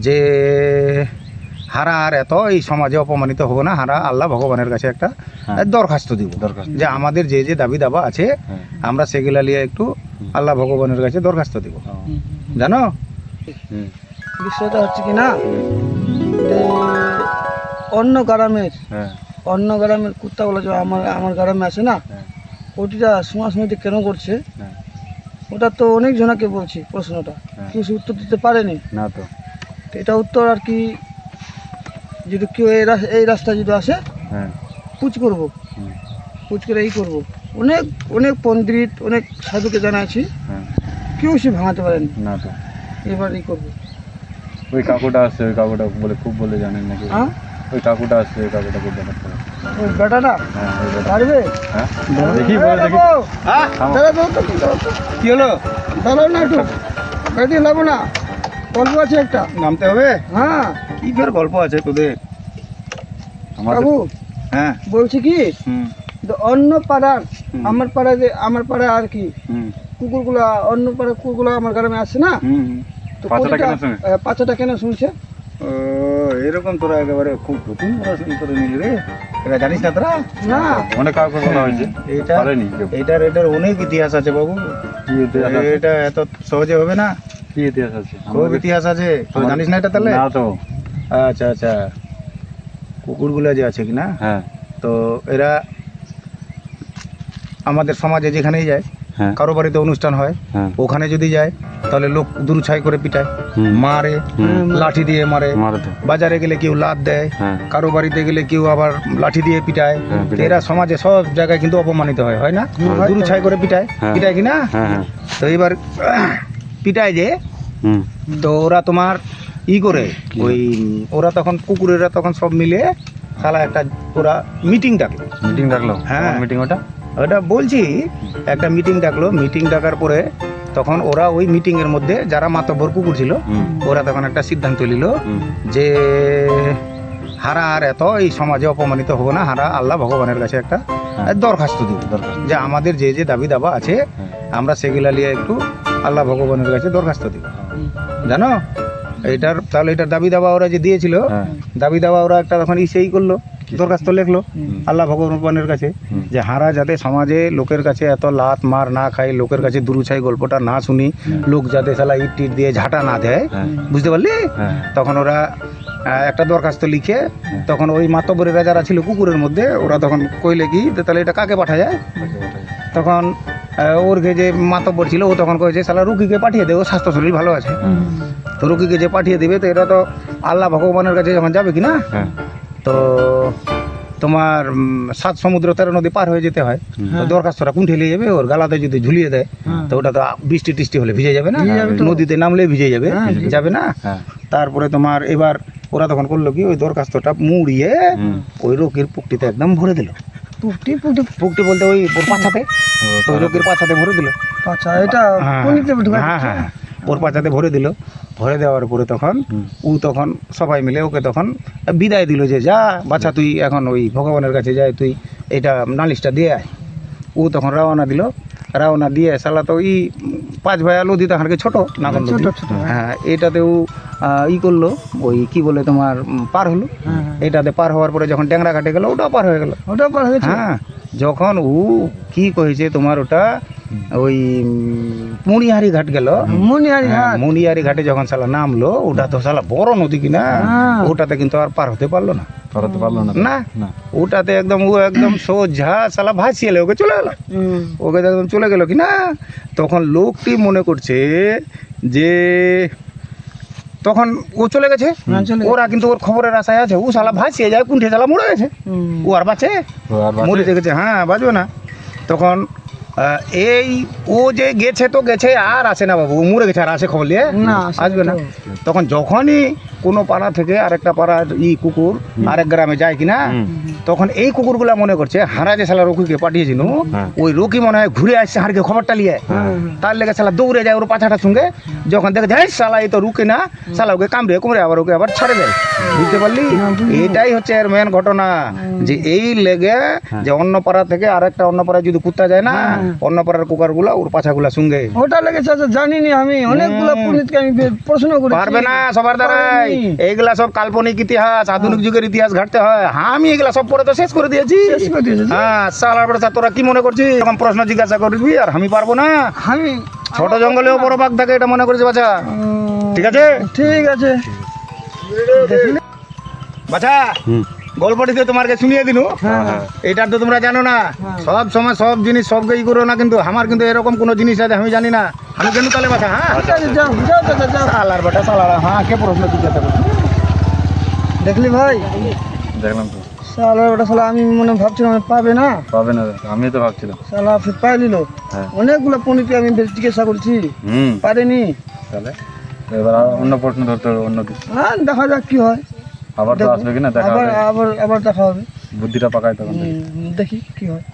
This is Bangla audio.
যে হারা আর এত এই সমাজে অপমানিত হব না হারা আল্লাহ ভগবানের কাছে একটা হ্যাঁ। দরখাস্ত দিব। দরখাস্ত। যে আমাদের যে যে দাবি দাবা আছে হ্যাঁ। আমরা সেগুলা নিয়ে একটু আল্লাহ ভগবানের কাছে দরখাস্ত দিব। জানো? বিষয়টা হচ্ছে কি না? অন্য গ্রামের হ্যাঁ। অন্য গ্রামের কুত্তাগুলো যে আমার আমার গ্রামে আছে না ওটিটা সমাজ সমিতি কেন করছে? ওটা তো অনেক জনাকে বলছি প্রশ্নটা। কিছু উত্তর দিতে পারেনি। না তো। এটা উত্তর আর কি যদি কেউ এই এই রাস্তায় যদি আসে হ্যাঁ। পুচ করব। পুচ করে এই করব। অনেক অনেক পন্ডিত অনেক সাধুকে জানাচ্ছি হ্যাঁ। কেউ সে ভাঙাতে পারেন। না তো। এবার এই করব। ওই কাকুটা আসছে ওই কাকুটা বলে খুব বলে জানেন নাকি? হ্যাঁ? ওই কাকুটা আসছে ওই কাকুটা খুব ব্যাপারটা ওই বেটাটা? হ্যাঁ পারবে হ্যাঁ? দেখি বলে দেখি। দেখো, দাঁড়াও, দাঁড়াও তো, কি হলো? দাঁড়াও না একটু। লাবো না। গল্প আছে একটা। নামতে হবে? হ্যাঁ। কি ফের গল্প আছে তোদের? বাবু হ্যাঁ। বলছি কি? অন্য পাড়ার আমার পাড়ায় যে আমার পাড়ায় আর কি? হুম। কুকুরগুলা অন্য পাড়ার কুকুরগুলো আমার গ্রামে আসে না। তো পাঁচটা কেন শুনছে? ও এরকম তোরা একেবারে খুব নতুন পড়াশোনা করে নিলি রে। এটা জানিস না তোরা? না। অনেক কাউকে বলা হয়েছে। এটা এটার এটার অনেক ইতিহাস আছে বাবু? এটা এত সহজে হবে না? কি ইতিহাস আছে? খুব আমাদের- ইতিহাস আছে। তুই জানিস না এটা তাহলে? না তো। আচ্ছা আচ্ছা। কুকুরগুলো যে আছে কি না হ্যাঁ। তো এরা আমাদের সমাজে যেখানেই যায় হ্যাঁ। কারও বাড়িতে অনুষ্ঠান হয় হ্যাঁ। ওখানে যদি যায় তাহলে লোক দুরুছাই করে পিটায় মারে লাঠি দিয়ে মারে। বাজারে গেলে কেউ লাত দেয় কারও বাড়িতে গেলে কেউ আবার লাঠি দিয়ে পিটায়। এরা সমাজে সব জায়গায় কিন্তু অপমানিত হয় হয় না? গুরু ছাই করে পিটায়। পিটায় কি না হ্যাঁ। তো এবার পিটায় যে হুম। তো ওরা তোমার ই করে ওই ওরা তখন কুকুরেরা তখন সব মিলে শালা একটা ওরা মিটিং ডাকে। মিটিং ডাকলো? হ্যাঁ। মিটিং ওটা? ওটা বলছি একটা মিটিং ডাকলো মিটিং ডাকার পরে তখন ওরা ওই মিটিংয়ের মধ্যে যারা মাতব্বর কুকুর ছিল ওরা তখন একটা সিদ্ধান্ত নিল যে হারা আর এত এই সমাজে অপমানিত হব না হারা আল্লাহ ভগবানের কাছে একটা হ্যাঁ। দরখাস্ত দিব। যে আমাদের যে যে দাবি দাবা আছে হ্যাঁ। আমরা সেগুলা নিয়ে একটু আল্লাহ ভগবানের কাছে দরখাস্ত দিব। জানো? এইটার তাহলে এটার দাবি দাবা ওরা যে দিয়েছিল হ্যাঁ। দাবি দাবা ওরা একটা তখন ইসেই করল দরখাস্ত লিখলো আল্লাহ ভগবানের কাছে যে হারা যাতে সমাজে লোকের কাছে এত লাত মার না খায় লোকের কাছে দুরুছাই গল্পটা না শুনি লোক যাতে সালা ইট টিট দিয়ে ঝাঁটা না দেয় হ্যাঁ। বুঝতে পারলি? হ্যাঁ। তখন ওরা একটা দরখাস্ত লিখে তখন ওই মাতব্বরেরা যারা ছিল কুকুরের মধ্যে ওরা তখন কইলে কি তাহলে এটা কাকে পাঠা যায় তখন আহ, ওর যে মাতব্বর ছিল ও তখন কয়েছে সালা রুগীকে পাঠিয়ে দেবো স্বাস্থ্য শরীর ভালো আছে। তো রুগীকে যে পাঠিয়ে দেবে তো এটা তো আল্লাহ ভগবানের কাছে যখন যাবে কি না হ্যাঁ। তো তোমার সাত সমুদ্র তেরো নদী পার হয়ে যেতে হয়। তো দরখাস্তটা কুণ্ঠে নিয়ে যাবে ওর গালাতে যদি ঝুলিয়ে দেয় তো ওটা তো বৃষ্টি টিষ্টি হলে ভিজে যাবে না? নদীতে নামলে ভিজে যাবে যাবে। না? হ্যাঁ। তারপরে তোমার এবার ওরা তখন করল কি ওই দরখাস্তটা মুড়িয়ে ওই রোগীর পুকটিতে একদম ভরে দিল। পুকটি পুকটি পুকটি বলতে ওই ওর পাছাতে। ওই রোগীর পাছাতে ভরে দিল। আচ্ছা এটা হ্যাঁ হ্যাঁ হ্যাঁ ওর পাছাতে ভরে দিল। ভরে দেওয়ার পরে তখন। ও তখন সবাই মিলে ওকে তখন বিদায় দিল যে যা বাচ্চা তুই এখন ওই ভগবানের কাছে যায় তুই এটা নালিশটা দিয়ে আয়। ও তখন রওনা দিল। রওনা দিয়ে সালা তো ই পাঁচ ভাইয়া নদী ছোট নাগর নদী ছোট, ছোট, হ্যাঁ এটাতেও ই করল ওই কি বলে তোমার পার হলো। হ্যাঁ এটাতে পার হওয়ার পরে যখন ট্যাংরা ঘাটে গেলো ওটাও পার হয়ে গেলো। ওটাও পার হয়ে হ্যাঁ যখন ও কি কয়েছে তোমার ওটা ওই মুনিহারি ঘাট গেল। মনিহারি হ্যাঁ, হাট ঘাটে। যখন সালা নামলো ওটা তো সালা বড় নদী কিনা। হ্যাঁ। ওটাতে কিন্তু আর পার হতে পারল না। পারল না। ওটাতে একদম ও একদম সোজা সালা ভাসিয়ে এলে ওকে চলে গেল। ওকে একদম চলে গেল কি না? তখন লোকটি মনে করছে যে তখন ও চলে গেছে। হ্যাঁ। ওরা কিন্তু ওর খবরের আশায় আছে। ও সালা ভাসিয়ে যায় কুণ্ঠে সালা মরে গেছে। ও আর বাঁচে? মরে গেছে হ্যাঁ বাঁচবে না। তখন এই ও যে গেছে তো গেছে আর আসে না বাবু মরে গেছে আর আসে খবর নিয়ে? আসবে না। তখন যখনই কোনো পাড়া থেকে আরেকটা পাড়ার ই কুকুর আরেক গ্রামে যায় কিনা তখন এই কুকুরগুলা মনে করছে হারা যে শালা রকিকে পাঠিয়েছিল হ্যাঁ। ওই রকি মনে হয় ঘুরে আসছে হারকে খবরটা নিয়ে। তার লেগে শালা দৌড়ে যায় ওর পাছাটার সঙ্গে যখন দেখে যায় শালা এই তো রুকে না শালা ওকে কামড়ে কুমড়ে আবার ওকে আবার ছাড়ে দেয়। বুঝতে পারলি? এটাই হচ্ছে এর মেন ঘটনা যে এই লেগে যে অন্য পাড়া থেকে আরেকটা অন্য পাড়ায় যদি কুত্তা যায় না অন্য পাড়ার কুকারগুলা ওর পাছাগুলা সঙ্গে ওটা লেগেছে জানিনি আমি অনেকগুলো পণ্ডিতকে আমি প্রশ্ন করি পারবে না সবার দ্বারাই ভাই এইগুলা সব কাল্পনিক ইতিহাস আধুনিক যুগের ইতিহাস ঘাটতে হয়। হ্যাঁ আমি এগুলা সব পরে তো শেষ করে দিয়েছি। শেষ করে দিয়েছে যে। হ্যাঁ সালার পরে তোরা কি মনে করছিস? এরকম প্রশ্ন জিজ্ঞাসা করবি আর আমি পারব না। আমি ছোট জঙ্গলেও বড় বাঘ থাকে এটা মনে করছি বাচ্চা ঠিক আছে? ঠিক আছে। দেখলি? বাচ্চা গল্পটিতে তোমাকে শুনিয়ে দিনু। হ্যাঁ হ্যাঁ। এটা তো তোমরা জানো না। সব সময় সব জিনিস সবকে ই করো না কিন্তু আমার কিন্তু এরকম কোনো জিনিস আছে আমি জানি না। আমি কেন তাহলে বাচ্চা হ্যাঁ? যাও যাও সালার বেটা সালার হ্যাঁ কে প্রশ্ন করছি দেখলি ভাই? দেখলাম তো। সালা আমি মনে ভাবছিলাম পাবে না। পাবে না আমি তো ভাবছিলাম। সালা পাই নিল হ্যাঁ। অনেকগুলো পনিকে আমি জিজ্ঞাসা করছি। হুম। পারেনি। তাহলে? এবার অন্য প্রশ্ন ধরতে হবে অন্য কিছু। হ্যাঁ দেখা যাক কি হয়। আবার তো আসবে কিনা দেখা আবার হবে। আবার আবার দেখা হবে। বুদ্ধিটা পাকায় তখন। দেখি কি হয়।